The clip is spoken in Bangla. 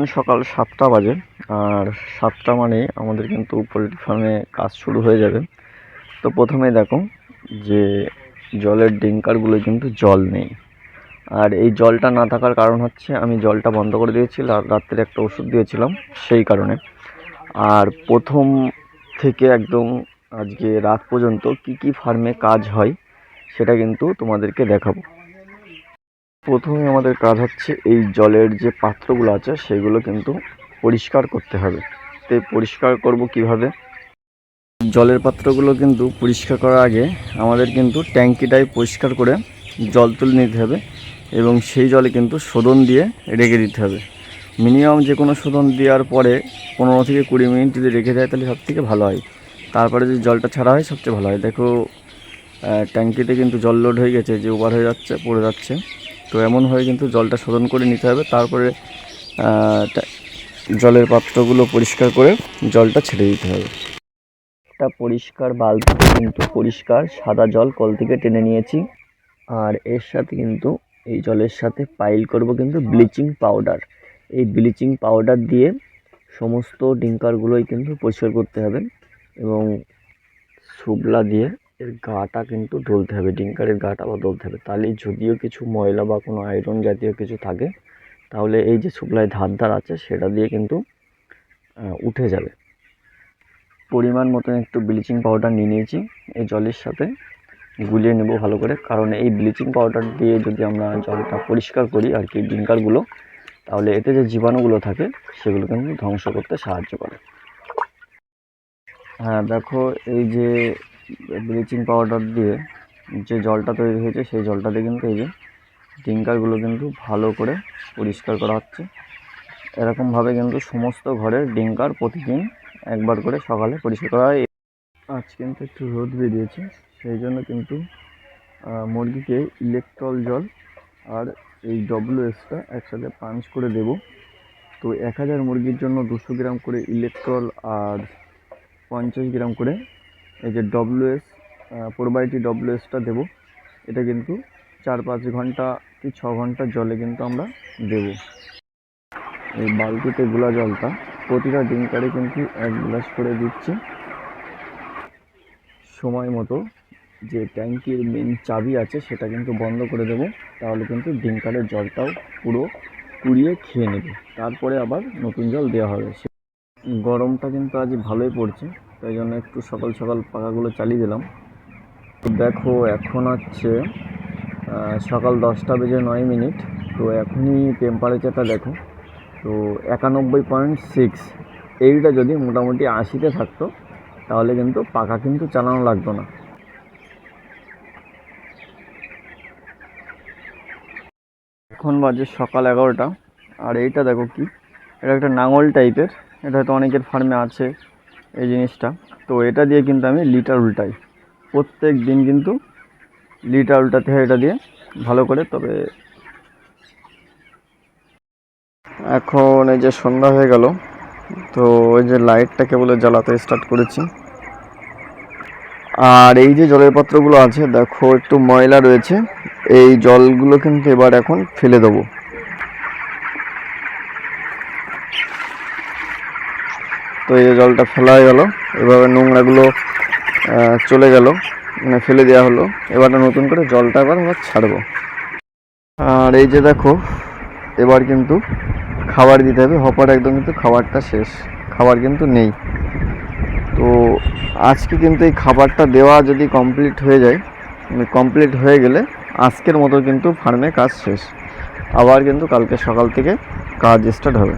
এখন সকাল সাতটা বাজে, আর সাতটা মানে আমাদের কিন্তু পোলট্রি ফার্মে কাজ শুরু হয়ে যাবে। তো প্রথমে দেখো যে জলের ডেঙ্কারগুলো কিন্তু জল নেই। আর এই জলটা না থাকার কারণ হচ্ছে আমি জলটা বন্ধ করে দিয়েছিলাম রাত্রে একটা ওষুধ দিয়েছিলাম সেই কারণে। আর প্রথম থেকে একদম আজকে রাত পর্যন্ত কি কি ফার্মে কাজ হয় সেটা কিন্তু তোমাদেরকে দেখাবো। প্রথমে আমাদের কাজ হচ্ছে এই জলের যে পাত্রগুলো আছে, সেগুলো কিন্তু পরিষ্কার করতে হবে। তো পরিষ্কার করব কীভাবে? জলের পাত্রগুলো কিন্তু পরিষ্কার করার আগে আমাদের কিন্তু ট্যাঙ্কিটাই পরিষ্কার করে জল তুলে নিতে হবে এবং সেই জলে কিন্তু শোধন দিয়ে রেখে দিতে হবে। মিনিমাম যে কোনো শোধন দেওয়ার পরে পনেরো থেকে কুড়ি মিনিট যদি রেখে দেয় তাহলে সব থেকে ভালো হয়। তারপরে যদি জলটা ছাড়া হয় সবচেয়ে ভালো হয়। দেখো ট্যাঙ্কিতে কিন্তু জল লোড হয়ে গেছে, যে ওভার হয়ে যাচ্ছে, পড়ে যাচ্ছে। তো এমন হয়ে কিন্তু জলটা শোধন করে নিতে হবে। তারপরে জলের পাত্রগুলো পরিষ্কার করে জলটা ছেড়ে দিতে হবে। একটা পরিষ্কার বালতিতে কিন্তু পরিষ্কার সাদা জল কল থেকে টেনে নিয়েছি। আর এর সাথে কিন্তু এই জলের সাথে পাইল করব কিন্তু ব্লিচিং পাউডার এই ব্লিচিং পাউডার দিয়ে সমস্ত ডিঙ্কারগুলোই কিন্তু পরিষ্কার করতে হবে এবং শুবলা দিয়ে এর গাটা কিন্তু ডলতে হবে, ডিঙ্কারের গাটা বা ডলতে হবে। তাহলে যদিও কিছু ময়লা বা কোনো আয়রন জাতীয় কিছু থাকে, তাহলে এই যে শুবলায় ধার ধার আছে সেটা দিয়ে কিন্তু উঠে যাবে। পরিমাণ মতন একটু ব্লিচিং পাউডার নিয়ে নিয়েছি এই জলের সাথে, গুলিয়ে নেব ভালো করে। কারণ এই ব্লিচিং পাউডার দিয়ে যদি আমরা জলটা পরিষ্কার করি আর কি ডিঙ্কারগুলো, তাহলে এতে যে জীবাণুগুলো থাকে, সেগুলো কিন্তু ধ্বংস করতে সাহায্য করে। হ্যাঁ দেখো এই যে ব্লিচিং পাউডার দিয়ে যে জলটা তৈরি হয়েছে, সেই জলটাতে কিন্তু এই যে ডিঙ্কারগুলো কিন্তু ভালো করে পরিষ্কার করা হচ্ছে। এরকমভাবে কিন্তু সমস্ত ঘরের ডিঙ্কার প্রতিদিন একবার করে সকালে পরিষ্কার করা হয়। আজ কিন্তু একটু রোদ বেরিয়েছে, সেই জন্য কিন্তু মুরগিকে ইলেকট্রল জল আর এই ডব্লিউএসটা একসাথে পাঞ্চ করে দেব। তো এক হাজার মুরগির জন্য দুশো গ্রাম করে ইলেকট্রল আর পঞ্চাশ গ্রাম করে এই যে ডব্লিউএস প্রোবায়োটি ডব্লিউএসটা দেবো। এটা কিন্তু চার পাঁচ ঘণ্টা কি ছ ঘণ্টা জলে কিন্তু আমরা দেব। এই বালতিতে গুলা জলটা প্রতিটা ডিঙ্কারে কিন্তু এক গ্লাস করে দিচ্ছি। সময় মতো যে ট্যাঙ্কির মেন চাবি আছে সেটা কিন্তু বন্ধ করে দেবো। তাহলে কিন্তু ডিঙ্কারের জলটাও পুরো কুড়িয়ে খেয়ে নেবে। তারপরে আবার নতুন জল দেওয়া হবে। গরমটা কিন্তু আজ ভালোই পড়ছে। তাই জন্য একটু সকাল সকাল পাখাগুলো চালিয়ে দিলাম। তো দেখো, এখন হচ্ছে সকাল দশটা বেজে নয় মিনিট। তো এখনই টেম্পারেচারটা দেখো, তো একানব্বই পয়েন্ট সিক্স এইটা যদি মোটামুটি আশিতে থাকতো, তাহলে কিন্তু পাখা কিন্তু চালানো লাগতো না। এখন বাজে সকাল এগারোটা। আর এইটা দেখো কি, এটা একটা নাঙল টাইপের এটা হয়তো অনেকের ফার্মে আছে। এই জিনিসটা। তো এটা দিয়ে কিন্তু আমি লিটার উল্টাই। প্রত্যেক দিন কিন্তু লিটার উল্টাতে হয় এটা দিয়ে, ভালো করে। তবে এখন এই যে সন্ধ্যা হয়ে গেল, তো ওই যে লাইটটা কেবলে জ্বালাতে স্টার্ট করেছি। আর এই যে জলের পাত্রগুলো আছে, দেখো একটু ময়লা রয়েছে। এই জলগুলো কিন্তু এবার এখন ফেলে দেবো। তো এই জলটা ফেলা হয়ে গেল, এভাবে নোংরাগুলো চলে গেল মানে ফেলে দেওয়া হলো। এবার নতুন করে জলটা আবার আবার ছাড়বো। আর এই যে দেখো, এবার কিন্তু খাবার দিতে হবে। হপার একদম কিন্তু খাবারটা শেষ, খাবার কিন্তু নেই। তো আজকে কিন্তু এই খাবারটা দেওয়া যদি কমপ্লিট হয়ে যায় মানে কমপ্লিট হয়ে গেলে আজকের মতো কিন্তু ফার্মে কাজ শেষ। আবার কিন্তু কালকে সকাল থেকে কাজ স্টার্ট হবে।